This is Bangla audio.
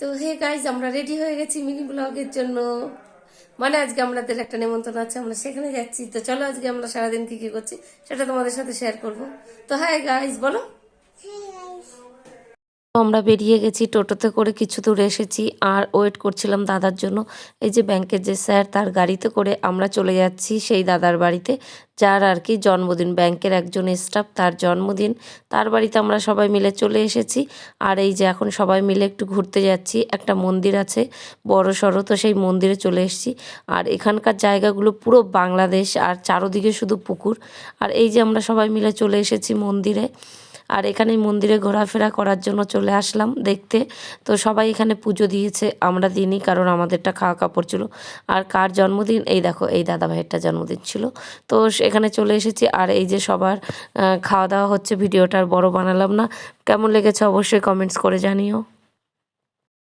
তো হে গাইজ আমরা রেডি হয়ে গেছি মিনি ব্লগের জন্য। মানে আজকে আমাদের একটা নেমন্তন্ন আছে, আমরা সেখানে যাচ্ছি। তো চলো আজকে আমরা সারাদিন কি কি করছি, সেটা তোমাদের সাথে শেয়ার করব। তো হ্যাঁ গাইজ বলো। আমরা বেরিয়ে গেছি, টোটোতে করে কিছু দূর এসেছি আর ওয়েট করছিলাম দাদার জন্য। এই যে ব্যাংকের যে স্যার তার গাড়িতে করে আমরা চলে যাচ্ছি সেই দাদার বাড়িতে, যার আর কি জন্মদিন। ব্যাংকের একজন স্টাফ তার জন্মদিন। তার বাড়িতে আমরা সবাই মিলে চলে এসেছি আর এই যে এখন সবাই মিলে একটু ঘুরতে যাচ্ছি। একটা মন্দির আছে, বড় সড়ো, তো সেই মন্দিরে চলে এসেছি। আর এখানকার জায়গাগুলো পুরো বাংলাদেশ আর চারোদিকে শুধু পুকুর। আর এই যে আমরা সবাই মিলে চলে এসেছি মন্দিরে। আর এখানে মন্দিরে ঘোরাফেরা করার জন্য চলে আসলাম দেখতে। তো সবাই এখানে পুজো দিয়েছে, আমরা দিইনি কারণ আমাদেরটা খাওয়া কাপড় ছিল। আর কার জন্মদিন? এই দেখো, এই দাদা ভাইয়েরটা জন্মদিন ছিল। তো এখানে চলে এসেছি আর এই যে সবার খাওয়া দাওয়া হচ্ছে, ভিডিওটা আর বড় বানালাম না। কেমন লেগেছে অবশ্যই কমেন্টস করে জানিও।